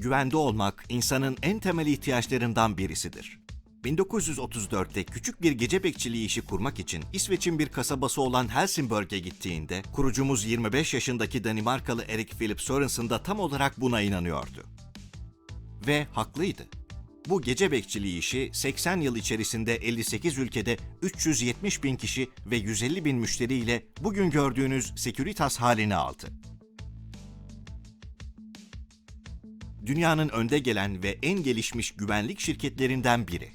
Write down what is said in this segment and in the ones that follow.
Güvende olmak insanın en temel ihtiyaçlarından birisidir. 1934'te küçük bir gece bekçiliği işi kurmak için İsveç'in bir kasabası olan Helsingborg'e gittiğinde kurucumuz 25 yaşındaki Danimarkalı Erik Philip Sorensen da tam olarak buna inanıyordu. Ve haklıydı. Bu gece bekçiliği işi 80 yıl içerisinde 58 ülkede 370 bin kişi ve 150 bin müşteriyle bugün gördüğünüz Securitas halini aldı. Dünyanın önde gelen ve en gelişmiş güvenlik şirketlerinden biri.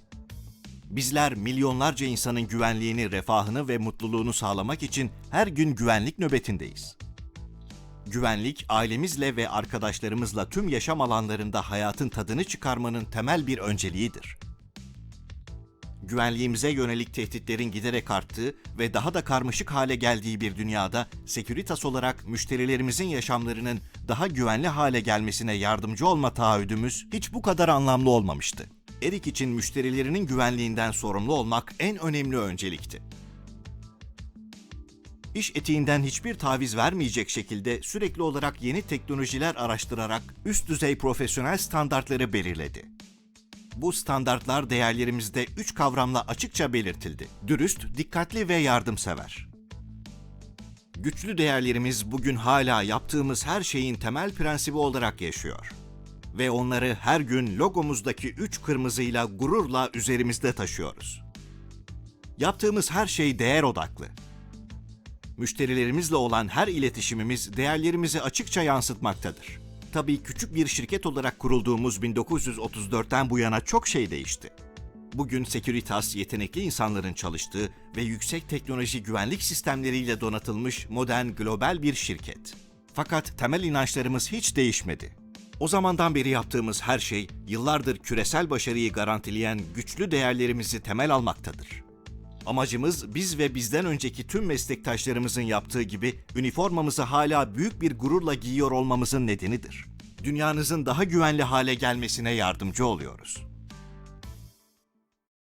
Bizler milyonlarca insanın güvenliğini, refahını ve mutluluğunu sağlamak için her gün güvenlik nöbetindeyiz. Güvenlik, ailemizle ve arkadaşlarımızla tüm yaşam alanlarında hayatın tadını çıkarmanın temel bir önceliğidir. Güvenliğimize yönelik tehditlerin giderek arttığı ve daha da karmaşık hale geldiği bir dünyada Securitas olarak müşterilerimizin yaşamlarının daha güvenli hale gelmesine yardımcı olma taahhüdümüz hiç bu kadar anlamlı olmamıştı. Erik için müşterilerinin güvenliğinden sorumlu olmak en önemli öncelikti. İş etiğinden hiçbir taviz vermeyecek şekilde sürekli olarak yeni teknolojiler araştırarak üst düzey profesyonel standartları belirledi. Bu standartlar değerlerimizde üç kavramla açıkça belirtildi. Dürüst, dikkatli ve yardımsever. Güçlü değerlerimiz bugün hala yaptığımız her şeyin temel prensibi olarak yaşıyor. Ve onları her gün logomuzdaki üç kırmızıyla gururla üzerimizde taşıyoruz. Yaptığımız her şey değer odaklı. Müşterilerimizle olan her iletişimimiz değerlerimizi açıkça yansıtmaktadır. Tabii küçük bir şirket olarak kurulduğumuz 1934'ten bu yana çok şey değişti. Bugün Securitas yetenekli insanların çalıştığı ve yüksek teknoloji güvenlik sistemleriyle donatılmış modern global bir şirket. Fakat temel inançlarımız hiç değişmedi. O zamandan beri yaptığımız her şey yıllardır küresel başarıyı garantileyen güçlü değerlerimizi temel almaktadır. Amacımız biz ve bizden önceki tüm meslektaşlarımızın yaptığı gibi üniformamızı hala büyük bir gururla giyiyor olmamızın nedenidir. Dünyanızın daha güvenli hale gelmesine yardımcı oluyoruz.